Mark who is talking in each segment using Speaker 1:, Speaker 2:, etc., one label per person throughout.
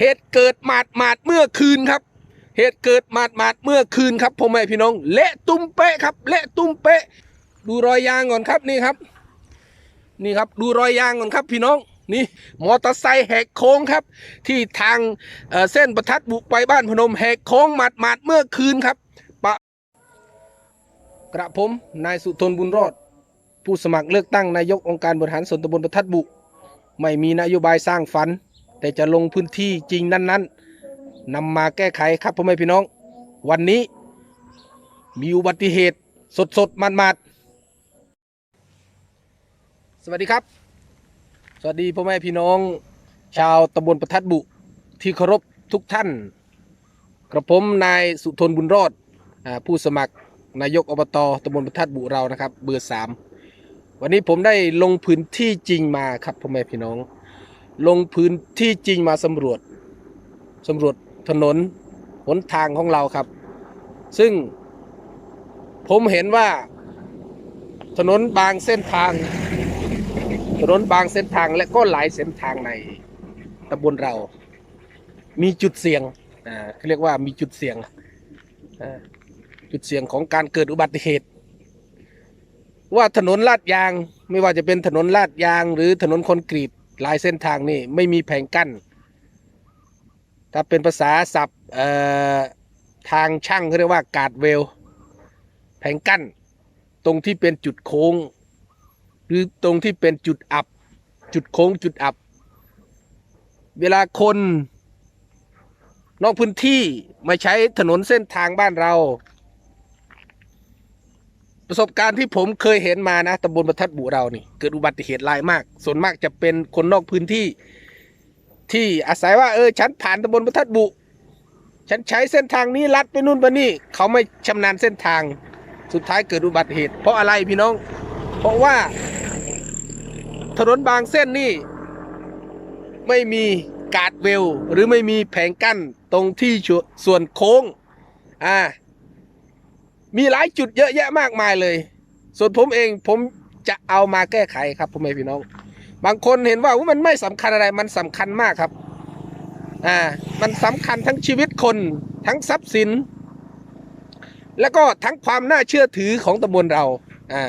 Speaker 1: เหตุเกิดหมาดหมาดเมื่อคืนครับ เหตุเกิดหมาดหมาดเมื่อคืนครับพ่อแม่พี่น้อง เละตุ้มเป๊ะครับ เละตุ้มเป๊ะ ดูรอยยางก่อนครับนี่ครับ นี่ครับดูรอยยางก่อนครับพี่น้องนี่มอเตอร์ไซค์แหกโค้งครับ ที่ทางเเส้นประทัดบุกไปบ้านพนมแหกโค้งหมาดหมาดเมื่อคืนครับปะกระผมนายสุทนบุญรอด ผู้สมัครเลือกตั้งนายกองค์การบริหารส่วนตำบลประทัดบุ ไม่มีนโยบายสร้างฝัน แต่จะลงพื้นที่จริงนั้นๆนำมาแก้ไขครับพ่อแม่พี่น้อง วันนี้มีอุบัติเหตุสดๆมันๆสวัสดีครับ สวัสดีพ่อแม่พี่น้อง ชาวตำบลประทัดบุที่เคารพทุกท่าน กระผมนายสุทนบุญรอดผู้สมัครนายกอบตตำบลประทัดบุเรานะครับ เบอร์สามวันนี้ผมได้ลงพื้นที่จริงมาครับพ่อแม่พี่น้อง ลงพื้นที่จริงมาสำรวจสำรวจถนนหนทางของเราครับ ซึ่งผมเห็นว่าถนนบางเส้นทาง ถนนบางเส้นทางและก็หลายเส้นทางในตำบลเรา มีจุดเสี่ยงอ่าเขาเรียกว่ามีจุดเสี่ยงอ่าจุดเสี่ยงของการเกิดอุบัติเหตุ ว่าถนนลาดยางไม่ว่าจะเป็นถนนลาดยางหรือถนนคอนกรีต ลายเส้นทางนี่ไม่มีแผงกั้น ถ้าเป็นภาษาศัพท์เอ่อทางช่างเขาเรียกว่ากาดเวล แผงกั้น ตรงที่เป็นจุดโค้ง หรือตรงที่เป็นจุดอับ จุดโค้งจุดอับ เวลาคนนอกพื้นที่มาใช้ถนนเส้นทางบ้านเรา ประสบการณ์ที่ผมเคยเห็นมานะตำบลบรรทัดบุเรานี่ เกิดอุบัติเหตุหลายมาก ส่วนมากจะเป็นคนนอกพื้นที่ ที่อาศัยว่าเออฉันผ่านตำบลบรรทัดบุ ฉันใช้เส้นทางนี้ลัดไปนู่นไปนี่ เขาไม่ชำนาญเส้นทาง สุดท้ายเกิดอุบัติเหตุ เพราะอะไรพี่น้อง เพราะว่า ถนนบางเส้นนี่ ไม่มีกาดเวล หรือไม่มีแผงกั้นตรงที่ส่วนโค้ง อ่า มีหลายจุดเยอะแยะมากมายเลย ส่วนผมเองผมจะเอามาแก้ไขครับพ่อแม่พี่น้อง บางคนเห็นว่ามันไม่สำคัญอะไรมันสำคัญมากครับอ่ามันสำคัญทั้งชีวิตคนทั้งทรัพย์สิน แล้วก็ทั้งความน่าเชื่อถือของตำบลเราอ่า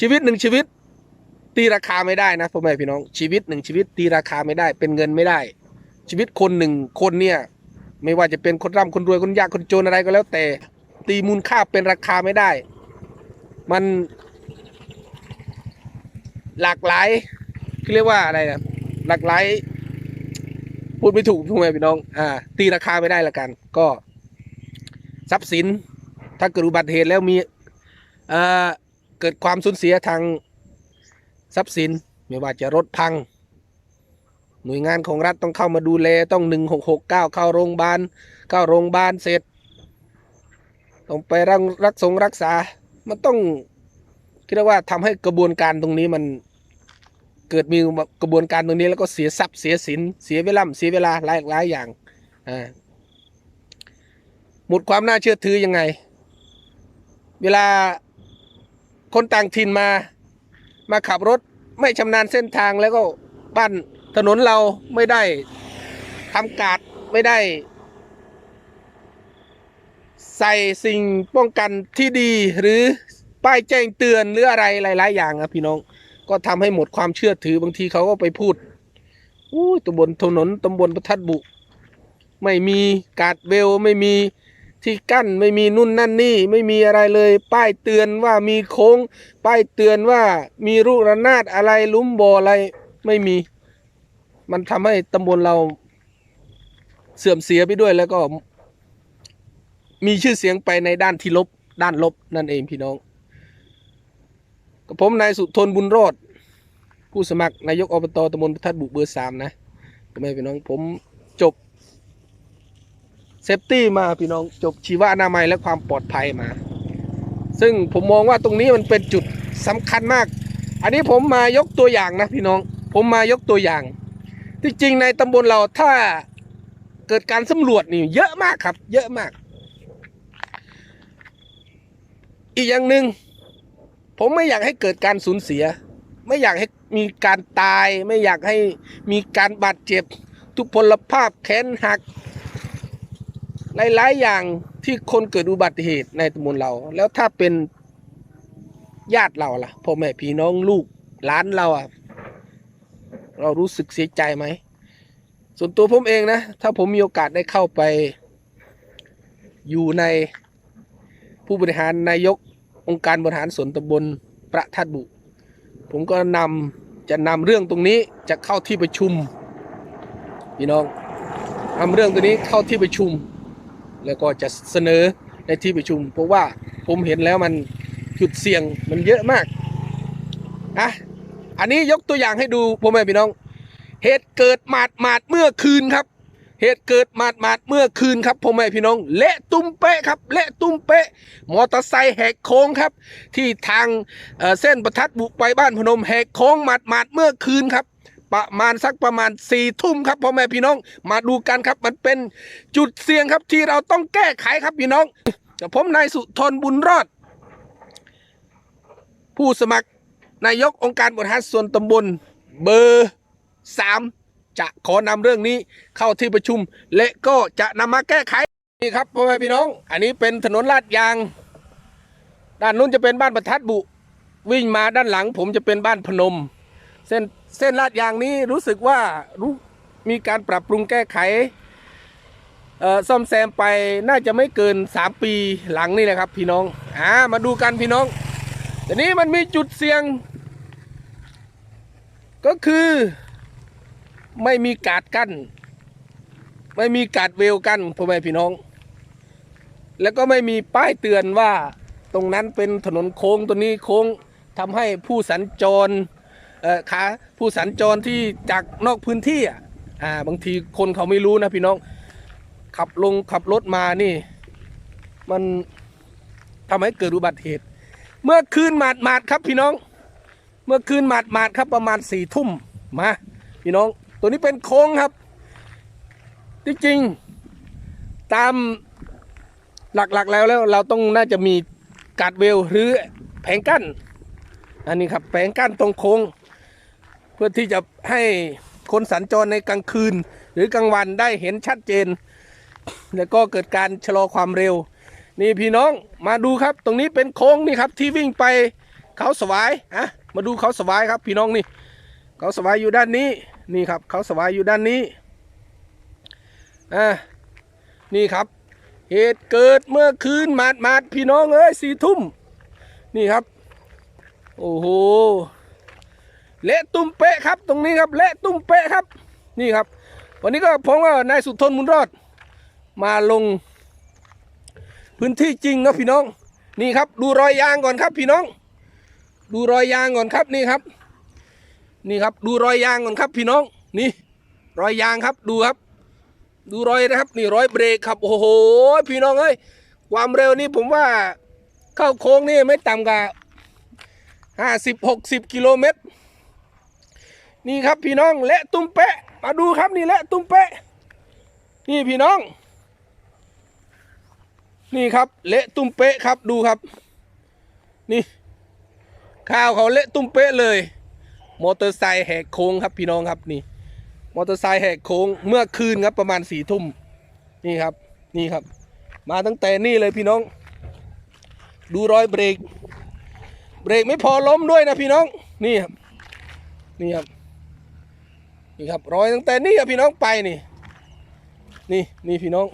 Speaker 1: ชีวิตหนึ่งชีวิตตีราคาไม่ได้นะพ่อแม่พี่น้องชีวิตหนึ่งชีวิตตีราคาไม่ได้ เป็นเงินไม่ได้ ชีวิตคนหนึ่งคนเนี่ย ไม่ว่าจะเป็นคนร่ำคนรวยคนยากคนจนอะไรก็แล้วแต่ ตีมูลค่าเป็นราคาไม่ได้ มันหลากหลายคือเรียกว่าอะไรนะหลากหลายพูดไม่ถูกพ่อแม่พี่น้อง อ่า ตีราคาไม่ได้ละกัน ก็ทรัพย์สิน ถ้าเกิดอุบัติเหตุแล้วมีเอ่อเกิดความสูญเสียทางทรัพย์สิน ไม่ว่าจะรถพัง หน่วยงานของรัฐต้องเข้ามาดูแล ต้องหนึ่งหกหกเก้าเข้าโรงพยาบาล เข้าโรงพยาบาลเสร็จ ต้องไปรักรักษงรักษา มันต้องคิดว่าทำให้กระบวนการตรงนี้มันเกิดมีกระบวนการตรงนี้แล้วก็เสียทรัพย์เสียสินเสียเวลาเสียเวลาหลายหลายอย่างอ่าหมดความน่าเชื่อถือยังไง เวลาคนต่างถิ่นมามาขับรถไม่ชำนาญเส้นทางแล้วก็บ้านถนนเราไม่ได้ทำกาดไม่ได้ ใส่สิ่งป้องกันที่ดีหรือป้ายแจ้งเตือนหรืออะไรหลาย ๆ อย่างครับพี่น้องก็ทำให้หมดความเชื่อถือบางทีเขาก็ไปพูดอู้ยตำบลถนนตำบลประทัดบุ ไม่มีกาดเบลไม่มีที่กั้นไม่มีนุ่นนั่นนี่ไม่มีอะไรเลย ป้ายเตือนว่ามีโค้ง ป้ายเตือนว่ามีลูระนาดอะไรลุ้มบ่ออะไรไม่มี มันทำให้ตำบลเราเสื่อมเสียไปด้วยแล้วก็ มีชื่อเสียงไปในด้านที่ลบ ด้านลบนั่นเองพี่น้องกับผมนายสุทนบุญรอดผู้สมัครนายกอบตตำบลพัทัดบุเบอร์สามนะพ่อแม่พี่น้องผมจบเซฟตี้มาพี่น้องจบชีวอนามัยและความปลอดภัยมา ซึ่งผมมองว่าตรงนี้มันเป็นจุดสำคัญมาก อันนี้ผมมายกตัวอย่างนะพี่น้อง ผมมายกตัวอย่าง ที่จริงในตำบลเราถ้าเกิดการสำรวจนี่เยอะมากครับ เยอะมาก อีกอย่างหนึ่งผมไม่อยากให้เกิดการสูญเสีย ไม่อยากให้มีการตาย ไม่อยากให้มีการบาดเจ็บ ทุพพลภาพแขนหักหลายๆอย่างที่คนเกิดอุบัติเหตุในตำบลเรา แล้วถ้าเป็นญาติเราล่ะพ่อแม่พี่น้องลูกหลานเราอะเรารู้สึกเสียใจไหม ส่วนตัวผมเองนะ ถ้าผมมีโอกาสได้เข้าไป อยู่ในผู้บริหารนายก องค์การบริหารส่วนตำบลประทัดบุ ผมก็นำจะนำเรื่องตรงนี้จะเข้าที่ประชุมพี่น้องนำเรื่องตรงนี้เข้าที่ประชุม แล้วก็จะเสนอในที่ประชุม เพราะว่าผมเห็นแล้วมันจุดเสี่ยงมันเยอะมากอะอันนี้ยกตัวอย่างให้ดูพ่อแม่พี่น้อง เหตุเกิดหมาดหมาดเมื่อคืนครับ เหตุเกิดหมาดมาดๆเมื่อคืนครับพ่อแม่พี่น้อง เละตุ้มเป๊ะครับ เละตุ้มเป๊ะ มอเตอร์ไซค์แหกโค้งครับ ที่ทางเเส้นประทัดบุกไปบ้านพนมแหกโค้งหมาดมาดๆเมื่อคืนครับประมาณสักประมาณสี่ทุ่มครับพ่อแม่พี่น้องมาดูกันครับ มันเป็นจุดเสี่ยงครับที่เราต้องแก้ไขครับพี่น้องผมนายสุทนบุญรอด ผู้สมัครนายกองค์การบริหารส่วนตำบลเบอร์สาม จะขอนำเรื่องนี้เข้าที่ประชุม และก็จะนำมาแก้ไขนี่ครับพ่อแม่พี่น้อง อันนี้เป็นถนนลาดยาง ด้านนู้นจะเป็นบ้านประทัดบุ วิ่งมาด้านหลัง ผมจะเป็นบ้านพนม เส้นเส้นลาดยางนี้รู้สึกว่ารู้มีการปรับปรุงแก้ไขซ่อมแซมไปน่าจะไม่เกิน 3 ปีหลังนี่แหละครับ พี่น้องอ่ามาดูกันพี่น้องแต่นี้มันมีจุดเสี่ยง ก็คือ ไม่มีกาดกั้น ไม่มีกาดเวลกั้นพ่อแม่พี่น้อง แล้วก็ไม่มีป้ายเตือนว่าตรงนั้นเป็นถนนโค้งตัวนี้โค้งทำให้ผู้สัญจรเอ่อขาผู้สัญจรที่จากนอกพื้นที่อะอ่าบางทีคนเขาไม่รู้นะพี่น้อง ขับลงขับรถมานี่ มันทำให้เกิดอุบัติเหตุ เมื่อคืนหมาดหมาดครับพี่น้อง เมื่อคืนหมาดหมาดครับประมาณสี่ทุ่มมาพี่น้อง ตัวนี้เป็นโค้งครับที่จริง ตามหลักๆแล้วแล้วเราต้องน่าจะมีกาดเวลหรือแผงกั้น อันนี้ครับแผงกั้นตรงโค้ง เพื่อที่จะให้คนสัญจรในกลางคืน หรือกลางวันได้เห็นชัดเจน แล้วก็เกิดการชะลอความเร็ว นี่พี่น้องมาดูครับ ตรงนี้เป็นโค้งนี่ครับที่วิ่งไปเขาสวายอะมาดูเขาสวายครับพี่น้องนี่ เขาสวายอยู่ด้านนี้ นี่ครับเขาสวายอยู่ด้านนี้อ่านี่ครับ เหตุเกิดเมื่อคืนมาดมาดพี่น้องเอ้ยสี่ทุ่มนี่ครับ โอ้โหเละตุ้มเป๊ะครับ ตรงนี้ครับเละตุ้มเป๊ะครับ นี่ครับ วันนี้ก็ผมก็นายสุทนมุนรอด มาลง พื้นที่จริงนะพี่น้อง นี่ครับ ดูรอยยางก่อนครับพี่น้อง ดูรอยยางก่อนครับนี่ครับ นี่ครับดูรอยยางก่อนครับพี่น้องนี่ รอยยางครับดูครับ ดูรอยนะครับ นี่รอยเบรกครับโอ้โหพี่น้องเอ้ยความเร็วนี่ผมว่าเข้าโค้งนี่ไม่ต่ำกว่าห้าสิบหกสิบกิโลเมตรนี่ครับพี่น้องเละตุ้มเป๊ะมาดูครับนี่เละตุ้มเป๊ะนี่พี่น้อง นี่ครับเละตุ้มเป๊ะครับดูครับ นี่ ข้าวเขาเละตุ้มเป๊ะเลย มอเตอร์ไซค์แหกโค้งครับพี่น้องครับนี่ มอเตอร์ไซค์แหกโค้งเมื่อคืนครับประมาณสี่ทุ่มนี่ครับนี่ครับ มาตั้งแต่นี่เลยพี่น้อง ดูรอยเบรก เบรกไม่พอล้มด้วยนะพี่น้องนี่ครับนี่ครับนี่ครับรอยตั้งแต่นี่ครับพี่น้องไปนี่ นี่นี่พี่น้อง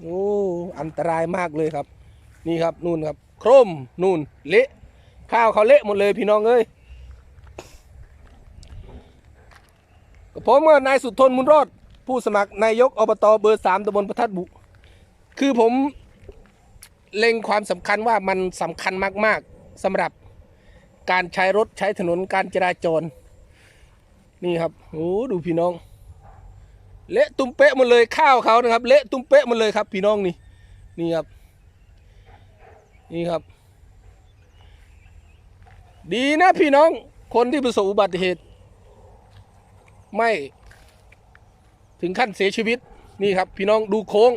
Speaker 1: โอ้อันตรายมากเลยครับ นี่ครับนู่นครับ โครมนู่นเละ ข้าวเขาเละหมดเลยพี่น้องเอ้ยผมก็นายสุทนมุนรอด ผู้สมัครนายกอบตเบอร์สามตำบลประทัดบุ คือผมเล็งความสำคัญว่ามันสำคัญมาก ๆสำหรับการใช้รถใช้ถนนการจราจร นี่ครับโอ้ดูพี่น้อง เละตุ้มเป๊ะหมดเลยข้าวเขานะครับ เละตุ้มเป๊ะหมดเลยครับ พี่น้องนี่นี่ครับ นี่ครับ ดีนะพี่น้องคนที่ประสบอุบัติเหตุ ไม่ถึงขั้นเสียชีวิตนี่ครับ พี่น้องดูโค้ง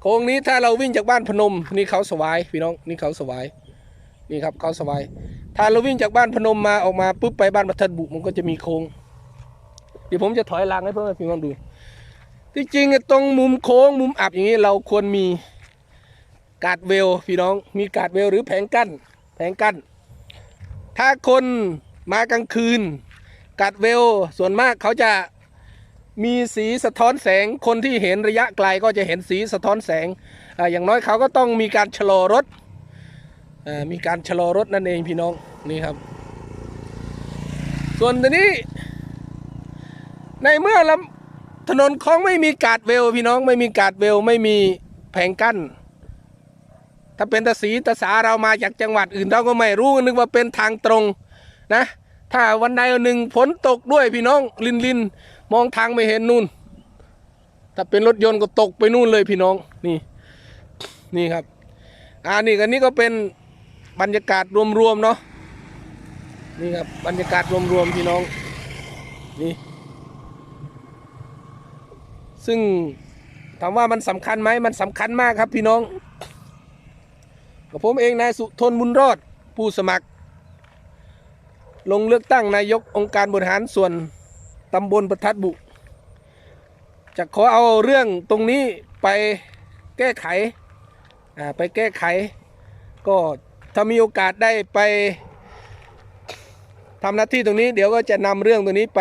Speaker 1: โค้งนี้ถ้าเราวิ่งจากบ้านพนม นี่เขาสวาย พี่น้องนี่เขาสวายนี่ครับเขาสวาย ถ้าเราวิ่งจากบ้านพนมมาออกมาปุ๊บไปบ้านบัทัดบุมันก็จะมีโค้ง เดี๋ยวผมจะถอยลังให้เพื่อนพี่น้องดู ที่จริงตรงมุมโค้งมุมอับอย่างนี้เราควรมีกาดเวลพี่น้องมีกาดเวลหรือแผงกั้นแผงกั้น ถ้าคนมากลางคืนการ์ดเวลส่วนมากเขาจะมีสีสะท้อนแสงคนที่เห็นระยะไกลก็จะเห็นสีสะท้อนแสงออย่างน้อยเขาก็ต้องมีการชะลอรถอมีการชะลอรถนั่นเองพี่น้องนี่ครับ ส่วนตัวนี้ ในเมื่อลถนนคลองไม่มีกาดเวลพี่น้องไม่มีกาดเวลไม่มีแผงกั้น ถ้าเป็นตาสีตาสาเรามาจากจังหวัดอื่นเราก็ไม่รู้นึกว่าเป็นทางตรงนะ ถ้าวันใดวันหนึ่งฝนตกด้วยพี่น้องลินลินมองทางไม่เห็นนู่น ถ้าเป็นรถยนต์ก็ตกไปนู่นเลยพี่น้องนี่นี่ครับอ่านี่กันนี้ก็เป็นบรรยากาศรวมๆเนาะนี่ครับบรรยากาศรวมๆพี่น้องนี่ซึ่งถามว่ามันสำคัญไหมมันสำคัญมากครับพี่น้อง กับผมเองนายสุทนบุญรอด ผู้สมัคร ลงเลือกตั้งนายกองค์การบริหารส่วนตำบลประทัดบุ จะขอเอาเรื่องตรงนี้ไปแก้ไขไปแก้ไข ก็ถ้ามีโอกาสได้ไปทำหน้าที่ตรงนี้ เดี๋ยวก็จะนำเรื่องตรงนี้ไป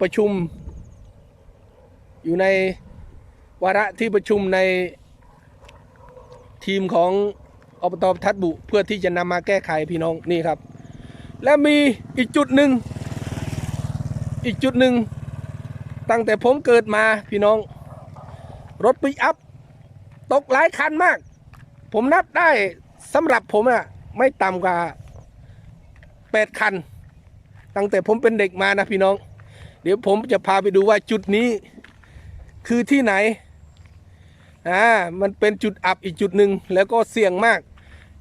Speaker 1: ประชุม อยู่ในวาระที่ประชุมใน ทีมของอบตทัดบุเพื่อที่จะนำมาแก้ไขพี่น้องนี่ครับ และมีอีกจุดหนึ่งอีกจุดหนึ่งตั้งแต่ผมเกิดมาพี่น้อง รถปิกอัพตกหลายคันมาก ผมนับได้สำหรับผมอะไม่ต่ำกว่าแปดคัน ตั้งแต่ผมเป็นเด็กมานะพี่น้อง เดี๋ยวผมจะพาไปดูว่าจุดนี้คือที่ไหน อ่ามันเป็นจุดอับอีกจุดหนึ่งแล้วก็เสี่ยงมาก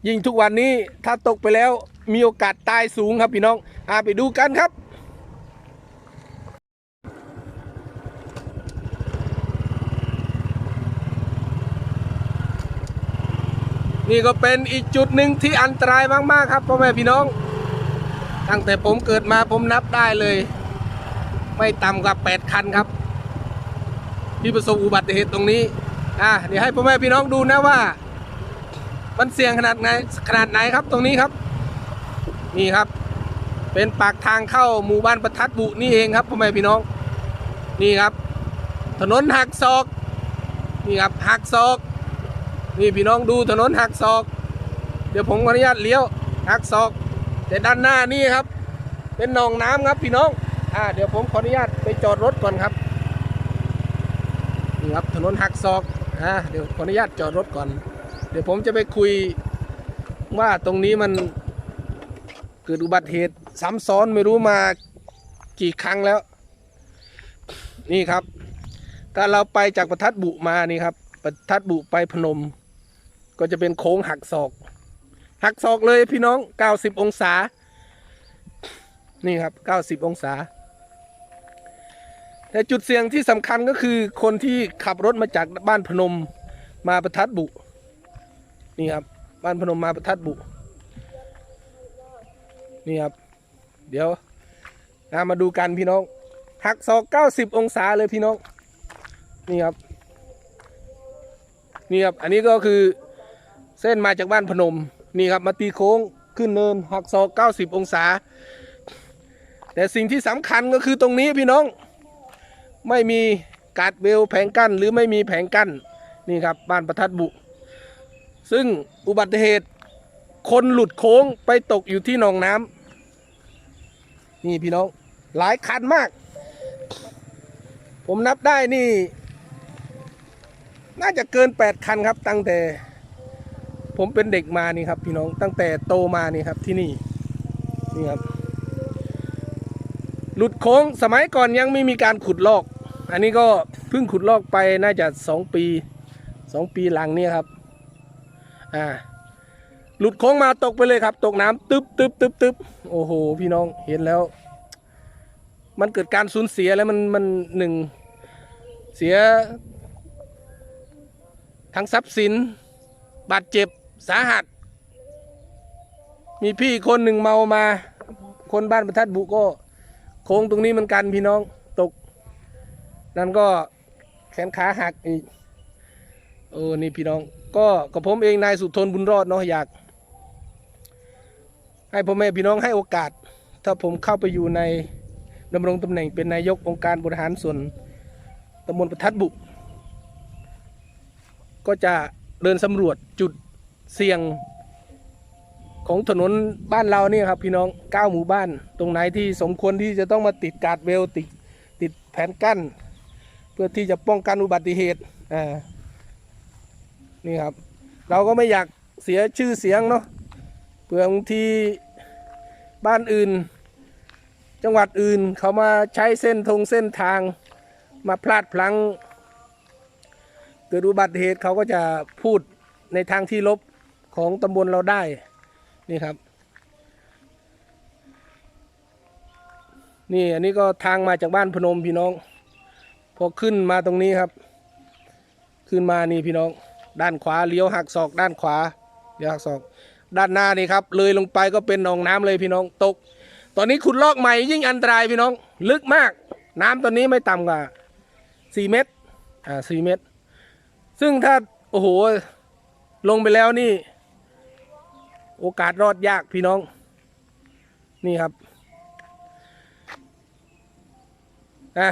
Speaker 1: ยิ่งทุกวันนี้ถ้าตกไปแล้วมีโอกาสตายสูงครับพี่น้องอ่าไปดูกันครับนี่ก็เป็นอีกจุดหนึ่งที่อันตรายมาก ๆ ครับพ่อแม่พี่น้อง ตั้งแต่ผมเกิดมาผมนับได้เลย ไม่ต่ำกว่า 8 คันครับ ที่ประสบอุบัติเหตุตรงนี้ อะเดี๋ยวให้พ่อแม่พี่น้องดูนะว่า มันเสี่ยงขนาดไหนขนาดไหนครับตรงนี้ครับ นี่ครับ เป็นปากทางเข้าหมู่บ้านประทัดบุนี่เองครับพ่อแม่พี่น้องนี่ครับ ถนนหักศอก นี่ครับหักศอก นี่พี่น้องดูถนนหักศอก เดี๋ยวผมขออนุญาตเลี้ยวหักศอก แต่ด้านหน้านี่ครับ เป็นหนองน้ำครับพี่น้องอ่าเดี๋ยวผมขออนุญาตไปจอดรถก่อนครับนี่ครับถนนหักศอก อ่าเดี๋ยวขออนุญาตจอดรถก่อน เดี๋ยวผมจะไปคุยว่าตรงนี้มันเกิดอุบัติเหตุซ้ำซ้อนไม่รู้มากี่ครั้งแล้ว นี่ครับ ถ้าเราไปจากประทัดบุมานี่ครับ ประทัดบุไปพนม ก็จะเป็นโค้งหักศอก หักศอกเลยพี่น้อง 90 องศา นี่ครับ 90 องศา แต่จุดเสี่ยงที่สำคัญก็คือคนที่ขับรถมาจากบ้านพนมมาประทัดบุ นี่ครับ บ้านพนมมาประทัดบุ นี่ครับ เดี๋ยวนะมาดูกันพี่น้อง หักศอก90องศาเลยพี่น้อง นี่ครับ นี่ครับ อันนี้ก็คือเส้นมาจากบ้านพนม นี่ครับมาตีโค้งขึ้นเนินหักศอก90องศา แต่สิ่งที่สำคัญก็คือตรงนี้พี่น้อง ไม่มีกาดเวลแผงกั้นหรือไม่มีแผงกั้นนี่ครับบ้านประทัดบุ ซึ่งอุบัติเหตุคนหลุดโค้งไปตกอยู่ที่หนองน้ำนี่พี่น้องหลายคันมาก ผมนับได้นี่ น่าจะเกิน 8 คันครับ ตั้งแต่ ผมเป็นเด็กมานี่ครับ พี่น้องตั้งแต่โตมานี่ครับที่นี่นี่ครับหลุดโค้งสมัยก่อนยังไม่มีการขุดลอก อันนี้ก็เพิ่งขุดลอกไปน่าจะสองปีสองปีหลังเนี่ยครับ อ่า หลุดโค้งมาตกไปเลยครับ ตกน้ำตึ๊บตึ๊บตึ๊บตึ๊บโอ้โห พี่น้องเห็นแล้ว มันเกิดการสูญเสียแล้วมันมันหนึ่งเสีย ทั้งทรัพย์สิน บาดเจ็บสาหัส มีพี่คนหนึ่งเมามา คนบ้านประทัดบุก็โค้งตรงนี้มันกันพี่น้อง นั่นก็แขนขาหักอีกโอ้นี่พี่น้อง ก็กับผมเองนายสุทนบุญรอดเนาะอยาก ให้พ่อแม่พี่น้องให้โอกาส ถ้าผมเข้าไปอยู่ในดำรงตำแหน่งเป็นนายกองค์การบริหารส่วนตำบลประทัดบุก็จะเดินสำรวจจุดเสี่ยงของถนนบ้านเราเนี่ยครับพี่น้องเก้าหมู่บ้าน ตรงไหนที่สมควรที่จะต้องมาติดการ์ดเวลติดติดแผนกั้น พื่อที่จะป้องกันอุบัติเหตุอ่านี่ครับ เราก็ไม่อยากเสียชื่อเสียงเนาะเพื่อบางทีบ้านอื่น จังหวัดอื่นเขามาใช้เส้นทงเส้นทางมาพลาดพลั้ง เกิดอุบัติเหตุเขาก็จะพูดในทางที่ลบของตำบลเราได้นี่ครับ นี่อันนี้ก็ทางมาจากบ้านพนมพี่น้อง พอขึ้นมาตรงนี้ครับ ขึ้นมานี่พี่น้อง ด้านขวาเลี้ยวหักศอก ด้านขวาเลี้ยวหักศอก ด้านหน้านี่ครับ เลยลงไปก็เป็นหนองน้ำเลยพี่น้องตก ตอนนี้ขุดลอกใหม่ยิ่งอันตรายพี่น้อง ลึกมาก น้ำตอนนี้ไม่ต่ำกว่า4เมตรอ่า4เมตร ซึ่งถ้าโอ้โหลงไปแล้วนี่ โอกาสรอดยากพี่น้อง นี่ครับนะ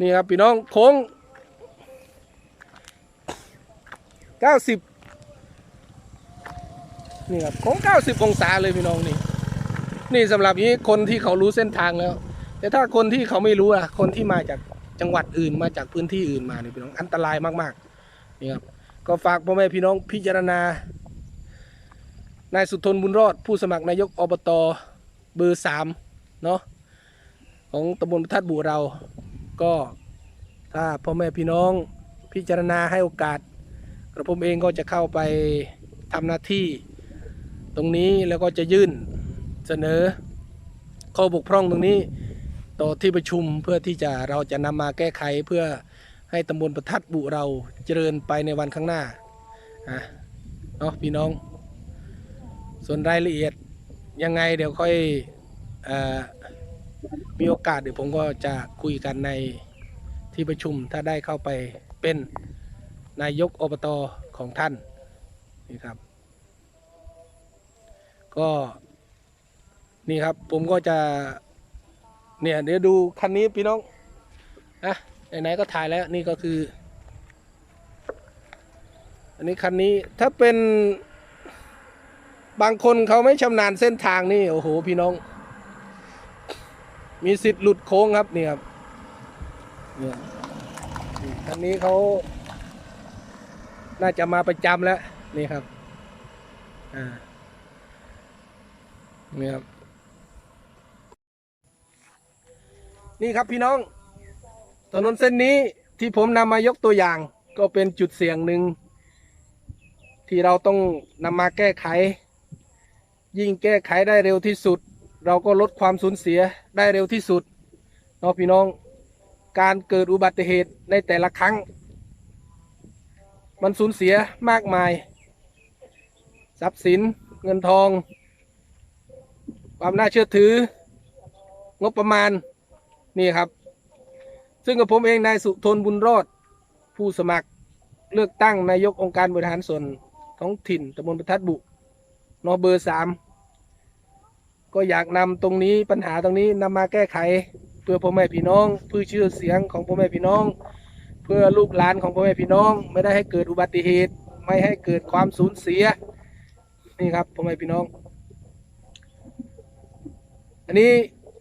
Speaker 1: นี่ครับพี่น้องโค้งเก้าสิบนี่ครับโค้งเก้าสิบองศาเลยพี่น้องนี่ นี่สำหรับนี้คนที่เขารู้เส้นทางแล้ว แต่ถ้าคนที่เขาไม่รู้อะคนที่มาจากจังหวัดอื่นมาจากพื้นที่อื่นมาเนี่ยพี่น้องอันตรายมากๆนี่ครับก็ฝากพ่อแม่พี่น้องพิจารณานายสุทนบุญรอดผู้สมัครนายกอบตเบอร์สามเนาะของตำบลทัดบูเรา ก็ถ้าพ่อแม่พี่น้องพิจารณาให้โอกาส กระผมเองก็จะเข้าไปทำหน้าที่ ตรงนี้แล้วก็จะยื่นเสนอ ข้อบกพร่องตรงนี้ต่อที่ประชุมเพื่อที่จะเราจะนำมาแก้ไขเพื่อให้ตำบลประทัดบุเราเจริญไปในวันข้างหน้าอะเนาะพี่น้อง ส่วนรายละเอียดยังไงเดี๋ยวค่อยอ มีโอกาสเดี๋ยวผมก็จะคุยกันในที่ประชุมถ้าได้เข้าไปเป็นนายกอบตของท่านนี่ครับ ก็นี่ครับผมก็จะเนี่ยเดี๋ยวดูคันนี้พี่น้องนะไหนๆก็ถ่ายแล้วนี่ก็คือ อันนี้คันนี้ถ้าเป็นบางคนเขาไม่ชำนาญเส้นทางนี่โอ้โหพี่น้อง มีสิทธิ์หลุดโค้งครับนี่ครับเนี่ยนี่คันนี้เขาน่าจะมาประจำแล้วนี่ครับอ่านี่ครับ นี่ครับพี่น้องถนนเส้นนี้ที่ผมนำมายกตัวอย่าง ก็เป็นจุดเสี่ยงหนึ่ง ที่เราต้องนำมาแก้ไข ยิ่งแก้ไขได้เร็วที่สุด เราก็ลดความสูญเสียได้เร็วที่สุดเนาะพี่น้องการเกิดอุบัติเหตุในแต่ละครั้ง มันสูญเสียมากมาย ทรัพย์สินเงินทอง ความน่าเชื่อถือ งบประมาณนี่ครับ ซึ่งกับผมเองนายสุทนบุญรอด ผู้สมัครเลือกตั้งนายกองค์การบริหารส่วนท้องถิ่นตำบลประทัดบุนอเบอร์สาม ก็อยากนำตรงนี้ปัญหาตรงนี้นำมาแก้ไขเพื่อพ่อแม่พี่น้อง เพื่อชื่อเสียงของพ่อแม่พี่น้อง เพื่อลูกหลานของพ่อแม่พี่น้อง ไม่ได้ให้เกิดอุบัติเหตุ ไม่ให้เกิดความสูญเสียนี่ครับพ่อแม่พี่น้อง อันนี้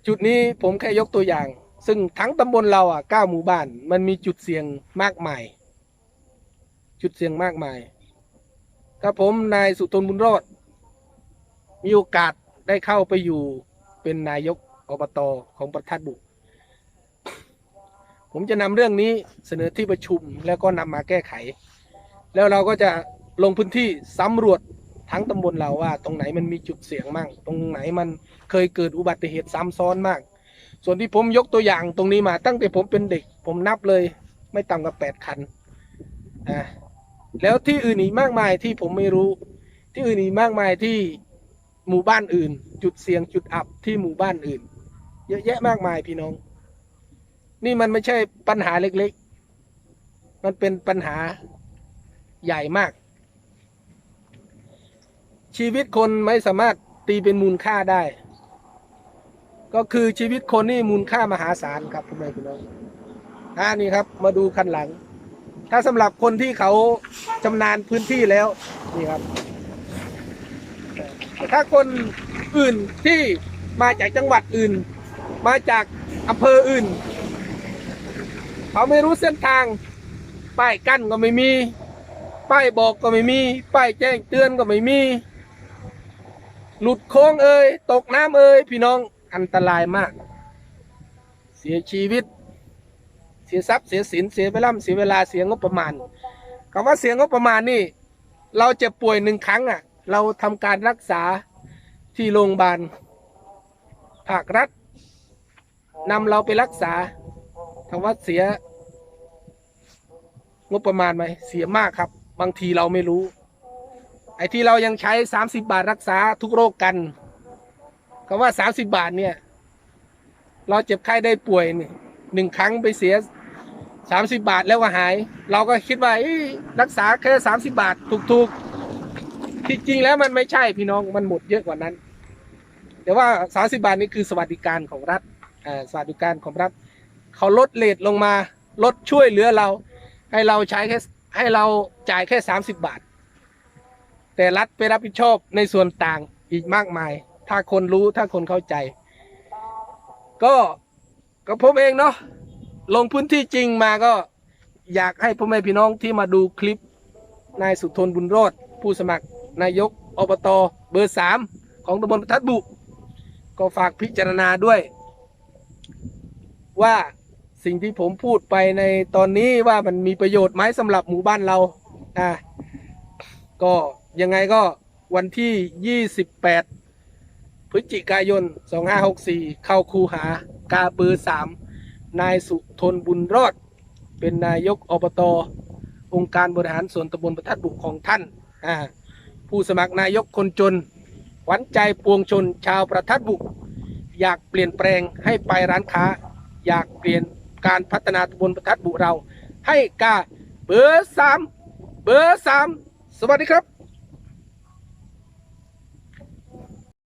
Speaker 1: จุดนี้ผมแค่ยกตัวอย่าง ซึ่งทั้งตำบลเราอะเก้าหมู่บ้าน มันมีจุดเสี่ยงมากมาย จุดเสี่ยงมากมายครับผมนายสุทนบุญรอดมีโอกาส ได้เข้าไปอยู่เป็นนายกอบตของประทัดบุผมจะนำเรื่องนี้เสนอที่ประชุมแล้วก็นำมาแก้ไข แล้วเราก็จะลงพื้นที่สำรวจทั้งตำบลเราว่า ตรงไหนมันมีจุดเสี่ยงมั่ง ตรงไหนมันเคยเกิดอุบัติเหตุซ้ำซ้อนมาก ส่วนที่ผมยกตัวอย่างตรงนี้มาตั้งแต่ผมเป็นเด็ก ผมนับเลยไม่ต่ำกว่าแปดคันอ่าแล้วที่อื่นอีกมากมายที่ผมไม่รู้ ที่อื่นอีกมากมายที่ หมู่บ้านอื่น จุดเสี่ยงจุดอับที่หมู่บ้านอื่น เยอะแยะมากมายพี่น้อง นี่มันไม่ใช่ปัญหาเล็กๆ มันเป็นปัญหาใหญ่มาก ชีวิตคนไม่สามารถตีเป็นมูลค่าได้ ก็คือชีวิตคนนี่มูลค่ามหาศาลครับพ่อแม่พี่น้องอ่านี่ครับ มาดูคันหลัง ถ้าสำหรับคนที่เขาชำนาญพื้นที่แล้วนี่ครับ ถ้าคนอื่นที่มาจากจังหวัดอื่น มาจากอำเภออื่น เขาไม่รู้เส้นทาง ป้ายกั้นก็ไม่มี ป้ายบอกก็ไม่มี ป้ายแจ้งเตือนก็ไม่มี หลุดโค้งเอ่ยตกน้ำเอ่ยพี่น้องอันตรายมาก เสียชีวิต เสียทรัพย์เสียสินเสียเวลาเสียเวลาเสียงบประมาณคำว่าเสียงบประมาณนี่ เราจะป่วยหนึ่งครั้งอะ เราทำการรักษาที่โรงพยาบาลภาครัฐนำเราไปรักษาคำว่าเสีย งบประมาณไหมเสียมากครับ บางทีเราไม่รู้ ไอ้ที่เรายังใช้ 30 บาทรักษาทุกโรคกันคำว่า 30 บาทเนี่ย เราเจ็บไข้ได้ป่วยนี่หนึ่งครั้งไปเสีย 30 บาทแล้วก็หาย เราก็คิดว่ารักษาแค่ 30 บาทถูกๆ จริงๆแล้วมันไม่ใช่พี่น้องมันหมดเยอะกว่านั้น แต่ว่า30บาทนี่คือสวัสดิการของรัฐสวัสดิการของรัฐเขาลดเลทลงมาลดช่วยเหลือเรา ให้เราใช้แค่ให้เราจ่ายแค่ 30 บาท แต่รัฐไปรับผิดชอบในส่วนต่างอีกมากมาย ถ้าคนรู้ถ้าคนเข้าใจ ก็ก็ผมเองเนาะลงพื้นที่จริงมาก็อยากให้พ่อแม่พี่น้องที่มาดูคลิปนายสุทนบุญรอดผู้สมัคร นายกอบตเบอร์สามของตำบลทัดบุ ก็ฝากพิจารณาด้วย ว่าสิ่งที่ผมพูดไปในตอนนี้ว่ามันมีประโยชน์ไหมสำหรับหมู่บ้านเราอ่าก็ยังไงก็วันที่ 28 พฤศจิกายน 2564 เข้าคูหากาเบอร์3นายสุทนบุญรอด เป็นนายกอบต องค์การบริหารส่วนตำบลประทัดบุของท่านอ่า ผู้สมัครนายกคนจนหวันใจปวงชนชาวประทัดบุก อยากเปลี่ยนแปลงให้ไปร้านค้า อยากเปลี่ยนการพัฒนาตำบลประทัดบุเรา ให้กาเบอร์สามเบอร์สามสวัสดีครับ